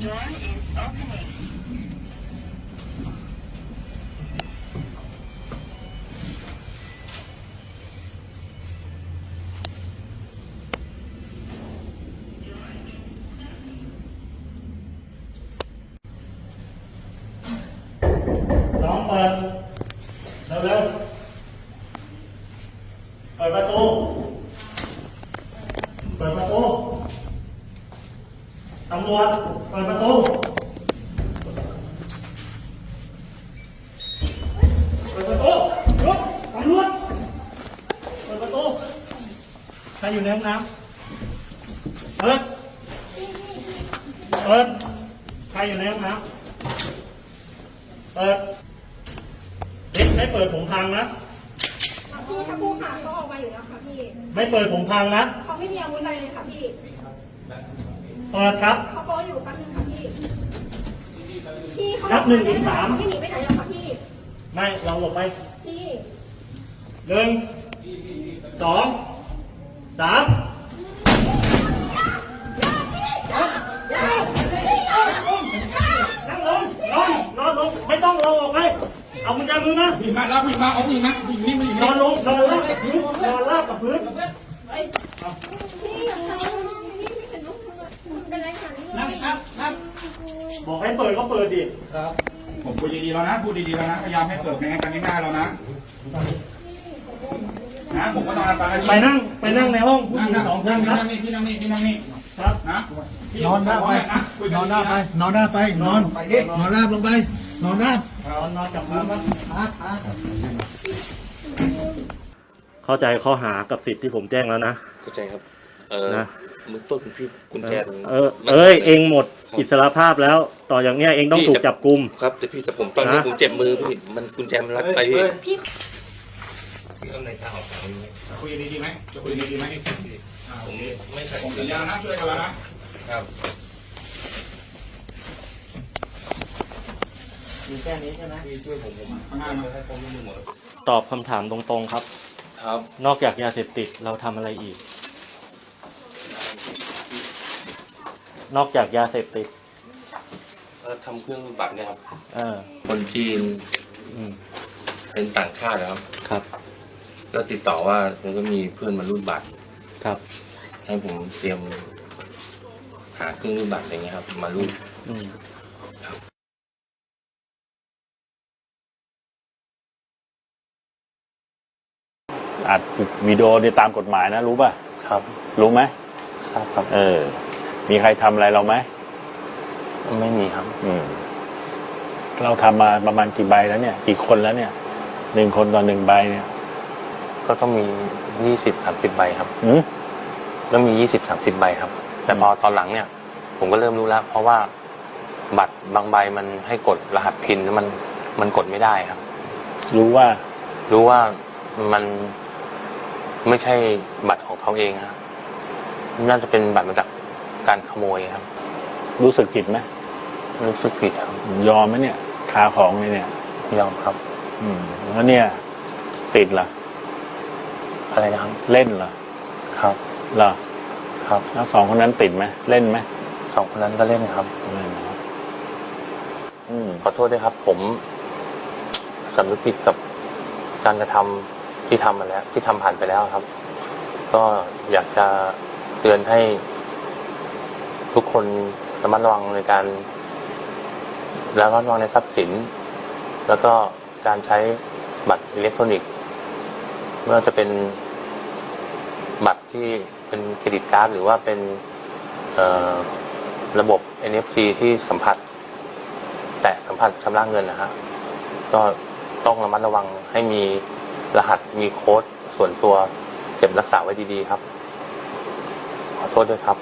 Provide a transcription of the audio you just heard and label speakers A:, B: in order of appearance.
A: Door is opening.
B: น้องเปิดเร็วๆเปิดประตู เปิดประตู ตำรวจเปิดประตูเปิดประตูลุกตำรวจเปิดประตูใครอยู่ในห้องน้ำเปิดเปิดใครอยู่ในห้องน้ำเปิดเด็กไม่เปิดผมพังนะ
C: พี่ถ้าผู้หาเขาออกมาอยู่แล้วค่ะพี่
B: ไม่เปิดผมพังนะ
C: เขาไม่มีอาวุธอะไรเลยค่ะพี่
B: เปิดครับ
C: เขาก็ อยู่แป๊บนึงค่ะพี่พี่เขา
B: นับหนึ่งถึงสาม
C: ไม่หนีไปไหนหรอกค่ะพี่
B: ไม่เราหลบไป
C: พี่
B: หนึ่งสองสามนั่งลงนอนนอนลงไม่ต้องเราออกไปเอากุญแจมือมา
D: ผู้หญิงมารับผู้หญิงมาเอาผู้หญิงมาผู้หญิงนี่ผู้หญิง
B: น
D: นี่
B: อนลงนอนลาบกับพื้นนอนลาบกับพื้น
C: พี่อย่าทำพี่พี่เป็นลูกคุณเป็นไร ค่ะนี่
D: นั่งนั่งนั่ง
B: บอกให้เปิดก็เปิดดิ
D: ครับผมพูดดีๆแล้วนะพูดดีๆแล้วนะพยายามให้เปิดในกันง่ายๆแล้วนะนะผมก็ต้องรับฟังหาที่
B: ไปนั่งไปนั่งในห้องผู้ห
D: นั่ง
B: ญิง
D: นั่ง
B: สองค
D: นั่
B: น
D: ง
B: ครับ
D: นั่งนี่พี่นั่งนี่พี่นั่งนี่
B: ครับ
D: นะ
E: นอนหน้าไป
D: นะคุย
E: นอนหน้าไป นอนหน้าไป นอน
D: ไปดิ
E: นอนหน้าลงไป นอนหน้าน
B: อนนอนจับมือมา
E: อาร์ตอาร์ต
B: เข้าใจข้อหากับสิทธิ์ที่ผมแจ้งแล้วนะ
F: เข้าใจครับ เออ
B: นะ
F: มือต้นพี่กุญแจมัน
B: เออ
F: มัน
B: เอ้ยเองหมด
F: ครับ
B: อิสรภาพแล้ว ต่ออย่างเนี้ยเองต้อง
F: พี่
B: ถูก
F: จะ
B: จับกุม
F: ครับ แต่พี่แต่ผมตอนนี้
B: นะ
F: ผมเจ็บมือพี่มันกุญแจมันรัดไปพี่
C: พี่
F: พี่เอาในทางออกทางนี้
D: คุยดีๆไหมจะคุยดีๆไหมอ่า
F: ผมไม่ใส่
D: ผมสัญญานะช่วยกันแล้วนะครับ
B: มีแค่นี้ใช่ไหม
F: พี่ช่วยผมผม
D: ข้างหน้ามา
F: ให้ความร่วมมือหมด
B: ตอบคำถามตรงๆครับ
F: ครับ
B: นอกจากยาเสพติดเราทำอะไรอีก นอกจากยาเสพติด
F: เออทำเครื่องรูดบัตรเนี่ยครับ
B: เออ
F: คนจีน
B: อืม
F: เป็นต่างชาตินะครับ
B: ครับ
F: แล้วติดต่อว่ามันก็มีเพื่อนมารูดบัตร
B: ครับ
F: ให้ผมเตรียมหาเครื่องรูดบัตรอะไรเงี้ยครับ มารูด
B: อืม
G: อัดวิดีโอเนี่ยตามกฎหมายนะ รู้ป่ะ
F: ครับ
G: รู้ไหม
F: ทราบครับ
G: เออ มีใครทำอะไรเราไหม
F: ไม่มีครับ
G: อืม เราทำมาประมาณกี่ใบแล้วเนี่ย กี่คนแล้วเนี่ยหนึ่งคนต่อหนึ่งใบเนี่ย
H: ก็ต้องมียี่สิบสามสิบใบครับ
G: หืม
H: ต้องมียี่สิบสามสิบใบครับ แต่พอตอนหลังเนี่ย ผมก็เริ่มรู้แล้ว เพราะว่าบัตรบางใบมันให้กดรหัสพินแล้วมันมันกดไม่ได้ครับ
G: รู้ว่า
H: รู้ว่ามันไม่ใช่บัตรของเขาเองครับน่าจะเป็นบัตรมาจาก การขโมยครับ
G: รู้สึกผิดไหม
H: รู้สึกผิดครับ
G: ยอมไหมเนี่ยคาของเลยเนี่ย
H: ยอมครับ
G: อืมแล้วเนี่ย ติดเหรอ
H: อะไรนะครับ
G: เล่นเหรอ
H: ครับ
G: เหรอ
H: ครับ
G: แล้วสองคนนั้นติดไหมเล่นไหม
H: สองคนนั้นก็เล่นครับ
G: เล่นนะครับอืม
H: ขอโทษด้วยครับ ผมสำนึกผิดกับการกระทำที่ทำมาแล้ว ที่ทำผ่านไปแล้วครับ ก็อยากจะเตือนให้ ทุกคนระมัดระวังในการระมัดระวังในทรัพย์สิน แล้วก็การใช้บัตรอิเล็กทรอนิกส์ไม่ว่าจะเป็นบัตรที่เป็นเครดิตการ์ดหรือว่าเป็นระบบ NFC ที่สัมผัส แตะสัมผัสชำระเงินนะฮะก็ต้องระมัดระวังให้มีรหัสมีโค้ดส่วนตัวเก็บรักษาไว้ดีๆครับ ขอโทษด้วยครับ